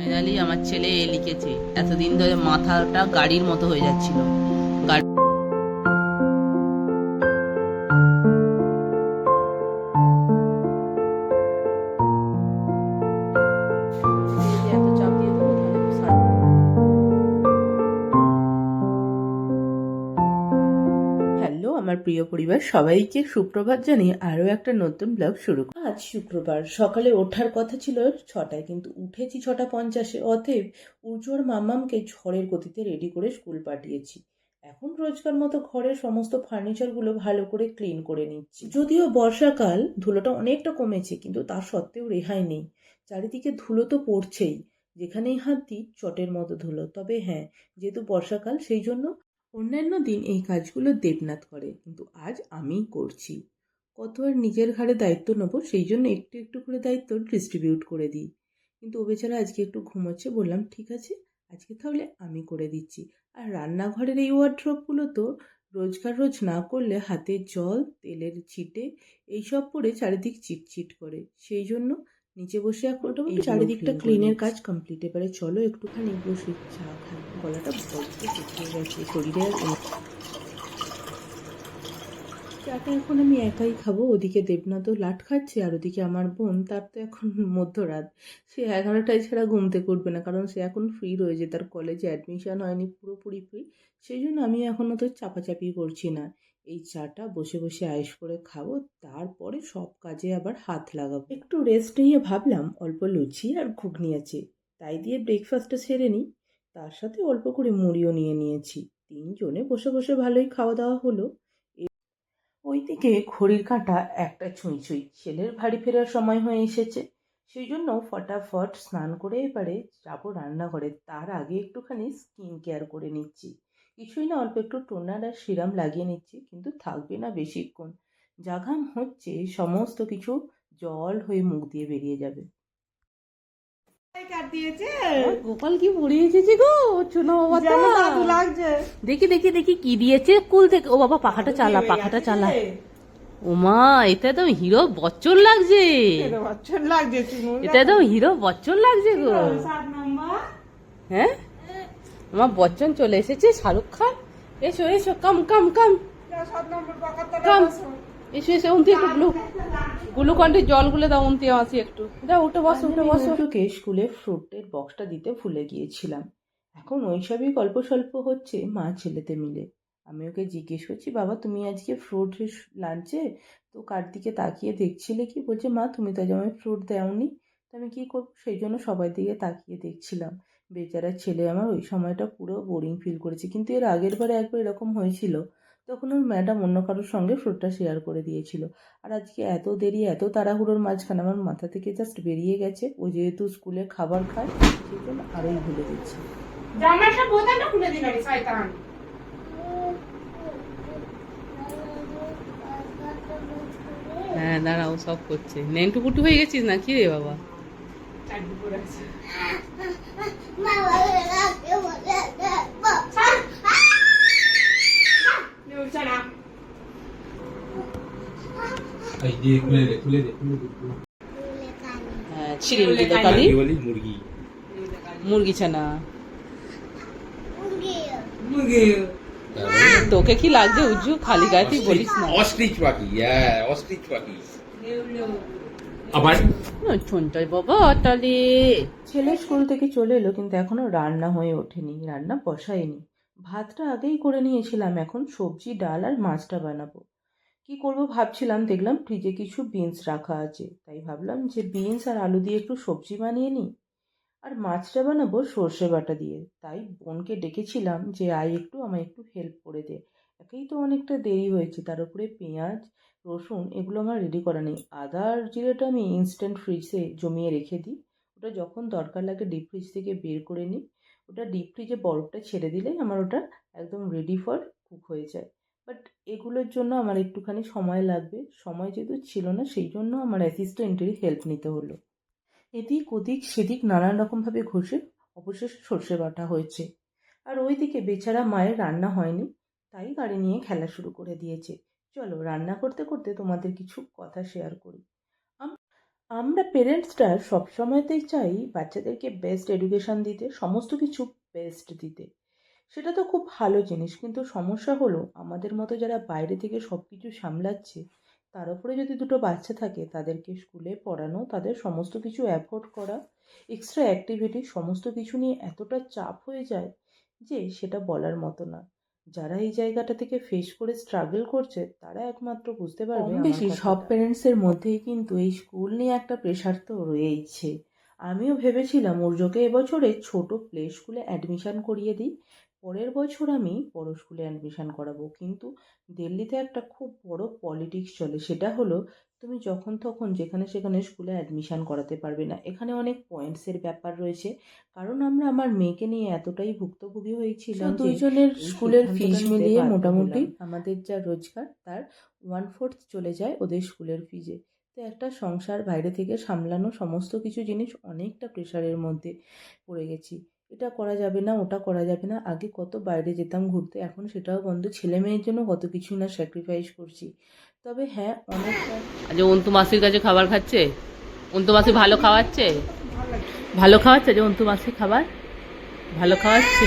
Finally আমার ছেলে এ লিখেছে। এতদিন ধরে মাথাটা গাড়ির মতো হয়ে যাচ্ছিল। গাড়ি পরিবার সবাইকে সুপ্রভাত জানিয়ে আরও একটা নতুন ব্লগ শুরু আজ শুক্রবার। সকালে ওঠার কথা ছিল ছটায়, কিন্তু উঠেছি ছটা পঞ্চাশে। অতএব উর্জোর মাম্মামকে ঝড়ের গতিতে রেডি করে স্কুল পাঠিয়েছি। এখন রোজকার মতো ঘরের সমস্ত ফার্নিচারগুলো ভালো করে ক্লিন করে নিচ্ছি। যদিও বর্ষাকাল, ধুলোটা অনেকটা কমেছে, কিন্তু তা সত্ত্বেও রেহাই নেই। চারিদিকে ধুলো তো পড়ছেই। যেখানেই হাত দিই, চটের মতো ধুলো। তবে হ্যাঁ যেহেতু বর্ষাকাল, সেই জন্য অন্যান্য দিন এই কাজগুলো দেবনাথ করে, কিন্তু আজ আমিই করছি। কত আর নিজের ঘাড়ে দায়িত্ব নেব, সেই জন্য একটু একটু করে দায়িত্ব ডিস্ট্রিবিউট করে দিই। কিন্তু ও বেচারা আজকে একটু ঘুমোচ্ছে, বললাম, ঠিক আছে, আজকে তাহলে আমি করে দিচ্ছি। আর রান্নাঘরের এই ওয়ার্ড্রপগুলো তো রোজকার রোজ না করলে হাতে জল, তেলের ছিটে, এইসব পরে চারিদিক চিটচিট করে। সেই জন্য নিচে বসে এখন চারিদিকটা ক্লিনের কাজ কমপ্লিট এবারে চলো একটুখানি বসে চা খাই। গলাটা বড্ড শুকিয়ে গেছে শরীরে চাটা এখন আমি একাই খাব। ওদিকে দেবনাথও লাট খাচ্ছে আর ওদিকে আমার বোন তার তো এখন মধ্যরাত। সে এগারোটায় ছাড়া ঘুমতে করবে না কারণ সে এখন ফ্রি রয়েছে। তার কলেজে অ্যাডমিশন হয়নি পুরোপুরি ফ্রি সেই জন্য আমি এখন অত চাপাচাপি করছি না। এই চাটা বসে বসে আয়েস করে খাব, তারপরে সব কাজে আবার হাত লাগাবো। একটু রেস্ট নিয়ে ভাবলাম অল্প লুচি আর ঘুগনি আছে, তাই দিয়ে ব্রেকফাস্টটা সেরে নিই। তার সাথে অল্প করে মুড়িও নিয়ে নিয়েছি। তিনজনে বসে বসে ভালোই খাওয়া দাওয়া হলো। ওইদিকে ঘড়ির কাঁটা একটা ছুঁই ছুঁই, ছেলের বাড়ি ফেরার সময় হয়ে এসেছে। সেই জন্য ফটাফট স্নান করে এবারে যাব রান্নাঘরে। তার আগে একটুখানি স্কিন কেয়ার করে নিচ্ছি। কিছুই না অল্প একটু টোনার আর সিরাম লাগিয়ে নিচ্ছি কিন্তু থাকবে না বেশিক্ষণ। যা ঘাম হচ্ছে সমস্ত কিছু জল হয়ে মুখ দিয়ে বেরিয়ে যাবে। গোপাল কি পড়িয়ে এসেছে গো? বাবা দেখি দেখি দেখি কি দিয়েছে কুল থেকে। ও বাবা পাখাটা চালা পাখাটা চালা। ওমা এটা একদম হিরো বচ্চন লাগছে। এটা একদম হিরো বচ্চন লাগছে গো। হ্যাঁ? আমার বচ্চন চলে এসেছে, শাহরুখ খান। এসো এসো, কাম কাম কাম। কাম। এসো এসো উনতি একটু গ্লু জল গুলে দাও উনতি আসি একটু। যাও উঠে বসো উঠে বসো। দুটোকে স্কুলে ফ্রুটের বক্সটা দিতে ভুলে গিয়েছিলাম। এখন ওইসবই গল্প স্বল্প হচ্ছে, মা ছেলেতে মিলে। আমি ওকে জিজ্ঞেস করছি, বাবা, তুমি আজকে ফ্রুট লাঞ্চে তো কার দিকে তাকিয়ে দেখছিলে কি? বলছে, মা, তুমি তো আজ আমায় ফ্রুট দেওনি। তো আমি কী করব? সেই জন্য সবাই দিকে তাকিয়ে দেখছিলাম। বেচারা ছেলে আমার ওই সময়টা পুরো বোরিং ফিল করেছে। কিন্তু এর আগের বারে একবার এরকম হয়েছিল তখন ওর ম্যাডাম অন্য কারোর সঙ্গে ফ্রুটটা শেয়ার করে দিয়েছিল। আর আজকে এত দেরি এত তাড়াহুড়োর মাঝখানে আমার মাথা থেকে জাস্ট বেরিয়ে গেছে। ও যেহেতু স্কুলে খাবার খায় সেই জন্য আরোই ভুলে গেছি। জামাটা বোতামটা খুলে দিলাম শয়তান? হ্যাঁ দাঁড়াও সব করছে। নেন্টু পুটু হয়ে গেছিস না কি রে বাবা? মুরগি। মুরগি ছানা। মুরগি। তোকে কি লাগছে উজ্জু খালি গায়ে তুই বলিস না। অস্ট্রিচ পাখি হ্যাঁ অস্ট্রিচ পাখি। আবার? ছুনটাই বাবা তাহলে ছেলে স্কুল থেকে চলে এলো কিন্তু এখনও রান্না হয়ে ওঠেনি রান্না বসাইনি ভাতটা আগেই করে নিয়েছিলাম এখন সবজি ডাল আর মাছটা বানাবো। কি করব ভাবছিলাম দেখলাম ফ্রিজে কিছু বিনস রাখা আছে তাই ভাবলাম যে বিনস আর আলু দিয়ে একটু সবজি বানিয়ে নিই। আর মাছটা বানাবো সর্ষে বাটা দিয়ে তাই বোনকে ডেকেছিলাম যে আয় একটু আমায় একটু হেল্প করে দে। একেই তো অনেকটা দেরি হয়েছে। তার উপরে পেঁয়াজ, রসুন এগুলো আমার রেডি করা নেই। আদা আর জিরেটা আমি ইনস্ট্যান্ট ফ্রিজে জমিয়ে রেখে দিই। ওটা যখন দরকার লাগে ডিপ ফ্রিজ থেকে বের করে নিই। ওটা ডিপ ফ্রিজে বরফটা ছেড়ে দিলেই আমার ওটা একদম রেডি ফর কুক হয়ে যায়। বাট এগুলোর জন্য আমার একটুখানি সময় লাগবে। সময় যেহেতু ছিল না, সেই জন্য আমার অ্যাসিস্ট্যান্টেরই হেল্প নিতে হলো। এদিক ওদিক, সেদিক নানান রকমভাবে ঘষে অবশেষে সর্ষে বাটা হয়েছে। আর ওইদিকে বেচারা মায়ের রান্না হয়নি। তাই গাড়ি নিয়ে খেলা শুরু করে দিয়েছে। চলো, রান্না করতে করতে তোমাদের কিছু কথা শেয়ার করি। আমরা পেরেন্টসরা সবসময়তেই চাই বাচ্চাদেরকে বেস্ট এডুকেশন দিতে, সমস্ত কিছু বেস্ট দিতে। সেটা তো খুব ভালো জিনিস, কিন্তু সমস্যা হলো আমাদের মতো যারা বাইরে থেকে সব কিছু সামলাচ্ছে, তার উপরে যদি দুটো বাচ্চা থাকে, তাদেরকে স্কুলে পড়ানো, তাদের সমস্ত কিছু অ্যাফোর্ড করা এক্সট্রা অ্যাক্টিভিটি সমস্ত কিছু নিয়ে এতটা চাপ হয়ে যায় যে সেটা বলার মতো না। যারা এই জায়গাটা থেকে ফেস করে স্ট্রাগল করছে তারা একমাত্র বুঝতে পারবে বেশি সব প্যারেন্টসের মধ্যেই কিন্তু এই স্কুল নিয়ে একটা প্রেশার তো রয়েইছে। আমিও ভেবেছিলাম ওর্জকে এবছরে ছোট প্লে স্কুলে অ্যাডমিশন করিয়ে দিই। পরের বছর আমি বড় স্কুলে অ্যাডমিশান করাবো। কিন্তু দিল্লিতে একটা খুব বড় পলিটিক্স চলে সেটা হলো তুমি যখন তখন যেখানে সেখানে স্কুলে অ্যাডমিশান করাতে পারবে না। এখানে অনেক পয়েন্টসের ব্যাপার রয়েছে। কারণ আমরা আমার মেয়েকে নিয়ে এতটাই ভুক্তভোগী হয়েছিলাম দুইজনের স্কুলের ফিস মিলিয়ে মোটামুটি আমাদের যা রোজগার তার ওয়ান ফোর্থ চলে যায় ওদের স্কুলের ফিজে তো একটা সংসার বাইরে থেকে সামলানো সমস্ত কিছু জিনিস অনেকটা প্রেশারের মধ্যে পড়ে গেছি। এটা করা যাবে না, ওটা করা যাবে না। আগে কত বাইরে যেতাম ঘুরতে, এখন সেটাও বন্ধ। ছেলে মেয়ের জন্য কত কিছু না স্যাক্রিফাইস করছি। তবে হ্যাঁ অনেকটা আজ অন্তু মাসির কাছে খাবার খাচ্ছে? অন্তু মাসি ভালো খাওয়াচ্ছে? ভালো খাওয়াচ্ছে যে অন্তু মাসি খাবার? ভালো খাওয়াচ্ছে?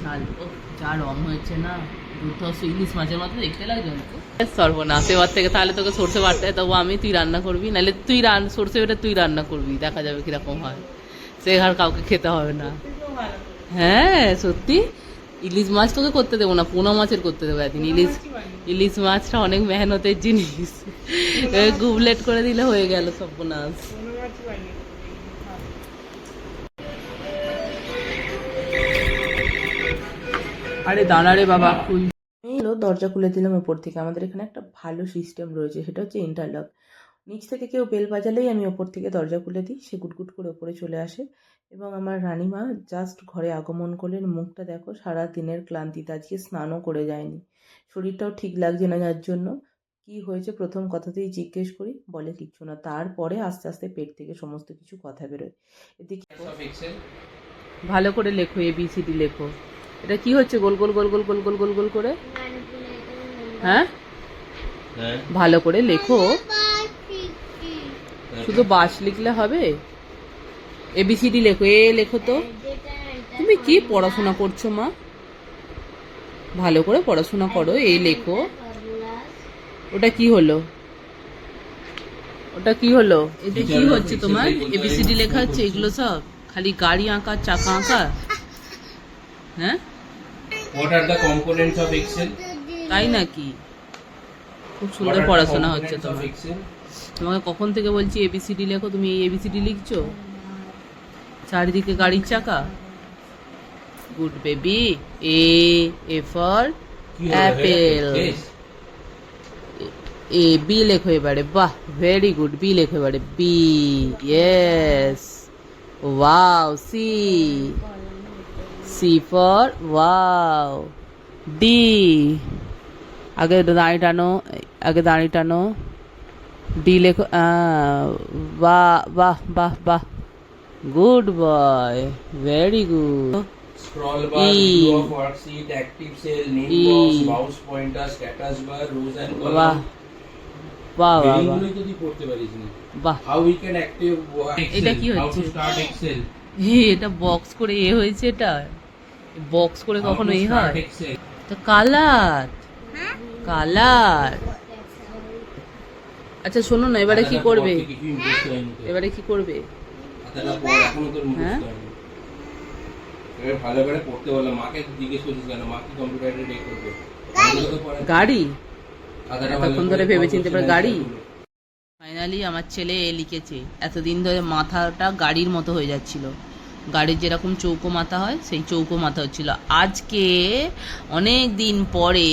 ঝাল। ও, যা রং হয়েছে না। দুধস ইলিশ মাছের মতো দেখতে লাগছে সর্বনাশ। এবার থেকে তাহলে তোকে সর্ষে বাটতে তবু আমি তুই রান্না করবি? নাহলে তুই রান, সর্ষে বেটে তুই রান্না করবি। দেখা যাবে কীরকম হয়। সে আর কাউকে খেতে হবে না। হ্যাঁ সত্যি? ইলিশ মাছ তোকে করতে দেবো না পোনা মাছের করতে দেবো একদিন। ইলিশ ইলিশ মাছটা অনেক মেহনতের জিনিস। গুবলেট করে দিলে হয়ে গেল সর্বনাশ। আরে দাঁড়া রে বাবা খুল। এলো দরজা খুলে দিলাম ওপর থেকে। আমাদের এখানে একটা ভালো সিস্টেম রয়েছে সেটা হচ্ছে ইন্টারলক নিচ থেকে কেউ বেল বাজালেই আমি ওপর থেকে দরজা খুলে দিই সে গুটগুট করে ওপরে চলে আসে। এবং আমার রানীমা জাস্ট ঘরে আগমন করলেন। মুখটা দেখো সারা দিনের ক্লান্তিতে। আজকে স্নানও করে যায়নি। শরীরটাও ঠিক লাগছে না যার জন্য। কি হয়েছে? প্রথম কথাতেই জিজ্ঞেস করি। বলে কিচ্ছু না। তারপরে আস্তে আস্তে পেট থেকে সমস্ত কিছু কথা বেরোয়। এদিকে. ভালো করে লেখো এ বি সি ডি লেখো। এটা কি হচ্ছে? গোল গোল গোল গোল গোল গোল গোল গোল করে? হ্যাঁ? হ্যাঁ। ভালো করে লেখো। শুধু বাস লিখলে হবে? এ বি সি ডি লেখো এ লেখো তো। তুমি কি পড়াশোনা করছ মা? ভালো করে পড়াশোনা করো এ লেখো। ওটা কি হলো? ওটা কি হলো? এটা কি হচ্ছে তোমার? এবিসিডি লেখা হচ্ছে এগুলো সব? খালি গাড়ি আঁকা চাকা আঁকা? হ্যাঁ? What are the components of Excel? তাই নাকি? খুব সুন্দর পড়াশোনা হচ্ছে তোমার। তোমাকে কখন থেকে বলছি এবিসিডি লেখো? তুমি এই এবিসিডি লিখছো? চারিদিকে গাড়ির চাকা। Good baby A A for apple A B লেখো এবারে বাহ ভেরি গুড বি লেখো এবারে B yes wow C C for wow D আগে দাঁড়ি টানো আগে দাঁড়ি টানো। ডি লেখো বাহ বাহ বাহ বাহ। Good boy very good Scroll bar, E. view of worksheet, active cell, name E. box, mouse pointer, status bar, rows and বাহ columns. বাহ বাহ বাহ যদি পড়তে পারিস না। বাহ How we can active Excel, এটা কি how to হচ্ছে? start Excel, হে এটা বক্স করে এ হয়েছে এটা বক্স করে কখনো এ হয়. তো কালার কালার আচ্ছা শোনো না এবারে কি করবে। এবারে কি করবে হ্যাঁ? ভালো করে পড়তে বললাম মাকে জিজ্ঞেস করছিস কেন? মা কি কম্পিউটারে ডে করবে? আমি তোকে পড়াচ্ছি। গাড়ি? এতক্ষণ ধরে পড়, ভেবে চিনতে পারে গাড়ি? ফাইনালি আমার ছেলে এ লিখেছে এতদিন ধরে মাথাটা গাড়ির মতো হয়ে যাচ্ছিল। গাড়ির যেরকম চৌকো মাথা হয় সেই চৌকো মাথা হচ্ছিল। আজকে অনেক দিন পরে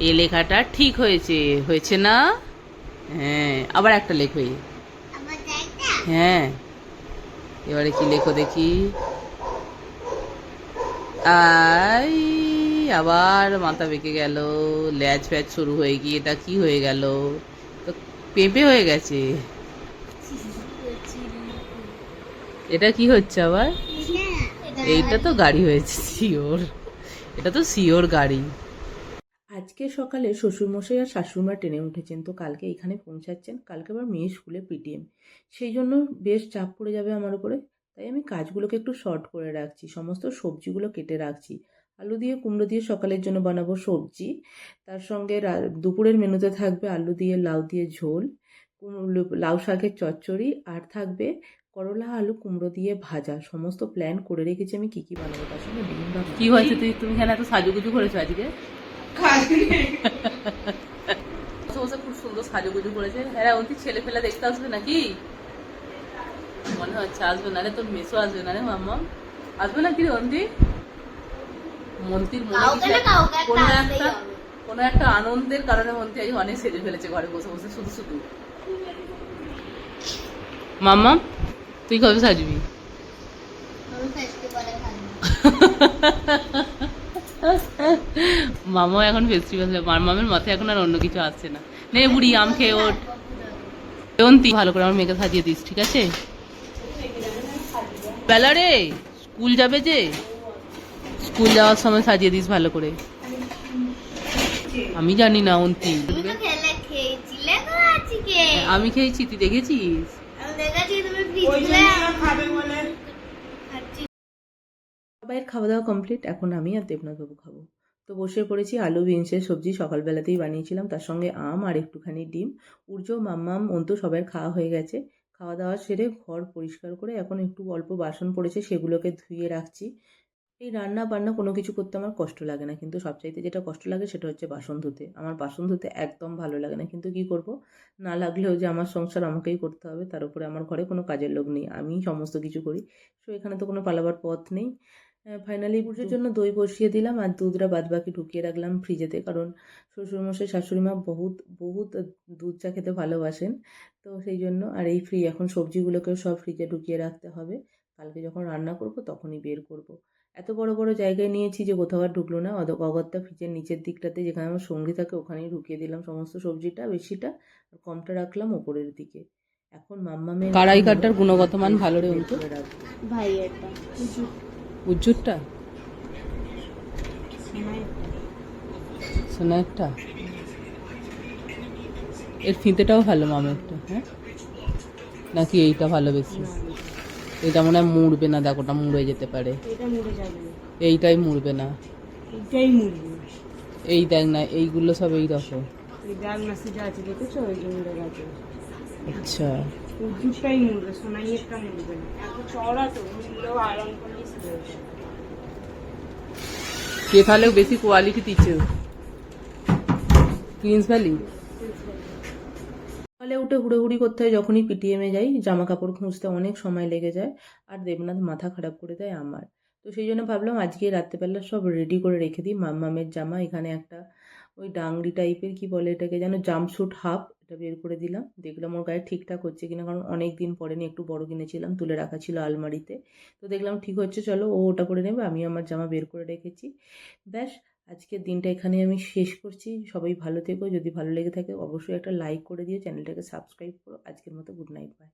এ লেখাটা ঠিক হয়েছে। হয়েছে না? হ্যাঁ আবার একটা লেখো এ। হ্যাঁ। এবারে কি লেখো দেখি? আই আবার মাথা বেঁকে গেল। ল্যাচ ফ্যাচ শুরু হয়ে গিয়ে এটা কি হয়ে গেল? তো পেঁপে হয়ে গেছে। এটা কি হচ্ছে আবার? এইটা তো গাড়ি হয়েছে শিওর। এটা তো শিওর গাড়ি। আজকে সকালে শ্বশুরমশাই আর শাশুড়িমা ট্রেনে উঠেছেন, তো কালকে এখানে পৌঁছাচ্ছেন। কালকে আবার মেয়ে স্কুলে পিটিএম। সেই জন্য বেশ চাপ পড়ে যাবে আমার উপরে। তাই আমি কাজগুলোকে একটু শর্ট করে রাখছি, সমস্ত সবজিগুলো কেটে রাখছি। আলু দিয়ে কুমড়ো দিয়ে সকালের জন্য বানাবো সবজি। তার সঙ্গে দুপুরের মেনুতে থাকবে আলু দিয়ে লাউ দিয়ে ঝোল লাউ শাকের চচ্চড়ি, আর থাকবে করলা, আলু, কুমড়ো দিয়ে ভাজা। সমস্ত প্ল্যান করে রেখেছি আমি কি কি বানাবো তার সঙ্গে। ডিম কি হয়েছে? তুই তুমি এত সাজুগুজু করেছ আজকে? বসে খুব সুন্দর সাজুগুজু করেছে। হ্যাঁ ছেলে ফেলে দেখতে আসবে নাকি? মনে হচ্ছে আসবে না রে তোর মেসো আসবে না রে মাম্মা। আসবে না কি রে মন্ত্রীর মনে কোনো একটা কোনো একটা আনন্দের কারণে মন্ত্রী আজ অনেক সেজে ফেলেছে ঘরে বসে বসে শুধু শুধু। মাম্মা তুই কবে সাজবি? মামাও এখন ফেস্টিভ্যাল মামামের মাথায় এখন আর অন্য কিছু আসছে না। নে বুড়ি আম খেয়ে ওঠ। অন্তি ভালো করে আমার মেয়েকে সাজিয়ে দিস ঠিক আছে? বেলা রে স্কুল যাবে যে? স্কুল যাওয়ার সময় সাজিয়ে দিস ভালো করে। আমি জানি না অন্তি। আমি খেয়েছি তুই দেখেছিস আমি দেখেছি তুমি ওই ফ্রিজে জন্য খাবে বলে খাচ্ছি সবাইয়ের খাওয়া দাওয়া কমপ্লিট এখন আমি আর দেবনাথবাবু খাব। তো বসে পড়েছি আলু, বিনসের সবজি, সকালবেলাতেই বানিয়েছিলাম। তার সঙ্গে আম আর একটুখানি ডিম। উর্জ, মাম্মাম, অন্তু সবার খাওয়া হয়ে গেছে। খাওয়া দাওয়া সেরে ঘর পরিষ্কার করে এখন একটু অল্প বাসন পড়েছে, সেগুলোকে ধুয়ে রাখছি। এই রান্না বান্না কোনো কিছু করতে আমার কষ্ট লাগে না। কিন্তু সবচাইতে যেটা কষ্ট লাগে সেটা হচ্ছে বাসন ধুতে। আমার বাসন ধুতে একদম ভালো লাগে না। কিন্তু কি করব? না লাগলেও যে আমার সংসার আমাকেই করতে হবে, তার উপরে আমার ঘরে কোনো কাজের লোক নেই। আমিই সমস্ত কিছু করি। সো এখানে তো কোনো পালাবার পথ নেই। ফাইনালি পুজোর জন্য দই বসিয়ে দিলাম আর দুধটা বাদ বাকি ঢুকিয়ে রাখলাম ফ্রিজেতে কারণ শ্বশুরমশাই শাশুড়ি মা বহুত বহুত দুধ চা খেতে ভালোবাসেন। তো সেই জন্য আর এই ফ্রি এখন সবজিগুলোকেও সব ফ্রিজে ঢুকিয়ে রাখতে হবে। কালকে যখন রান্না করব তখনই বের করব। এত বড় বড় জায়গায় নিয়েছি যে কোথাও আর ঢুকলো না। অদ অগত্যা ফ্রিজের নিচের দিকটাতে যেখানে আমার সঙ্গী থাকে ওখানেই ঢুকিয়ে দিলাম সমস্ত সবজিটা বেশিটা আর কমটা রাখলাম ওপরের দিকে। এখন মাম্মা মেয়ে কারাই কাঠটার গুণগত মান ভালো রে ভাই এটা। উজ্জুরটা সোনা একটা এর ফিতেটাও ভালো মামেরটা হ্যাঁ? নাকি এইটা ভালো বেশি? এটা মনে হয় মুড়বে না দেখো ওটা মুড়ে যেতে পারে। এইটাই মুড়বে না। এই দেখ না এইগুলো সব এই রকম আচ্ছা। উজুটাই মুড়বে সোনাইয়েরটা না এত চড়া তো মুড়লেও আরাম করলেই কে তাহলে বেশি কোয়ালিটি দিচ্ছে প্রিন্স ভ্যালি সকালে উঠে হুড়োহুড়ি করতে হয়, যখনই পিটিএমে যাই জামা কাপড় খুঁজতে অনেক সময় লেগে যায়, আর দেবনাথ মাথা খারাপ করে দেয় আমার। তো সেই জন্য ভাবলাম আজকে রাত্রেবেলা সব রেডি করে রেখে দিই, মাম্মামের জামা, এখানে একটা ওই ডাংরি টাইপের কি বলে এটাকে যেন জাম্পস্যুট হাফ এটা বের করে দিলাম। দেখলাম ওর গায়ে ঠিকঠাক হচ্ছে কিনা, কারণ অনেক দিন পরেনি একটু বড় কিনেছিলাম, তুলে রাখা ছিল আলমারিতে। তো দেখলাম ঠিক হচ্ছে, চলো ও ওটা করে নেবে, আমি আমার জামা বের করে রেখেছি। ব্যাস, আজকের দিনটা এখানে আমি শেষ করছি। সবাই ভালো থেকো, যদি ভালো লেগে থাকে অবশ্যই একটা লাইক করে দিও, চ্যানেলটাকে সাবস্ক্রাইব করো। আজকের মতো গুড নাইট বাই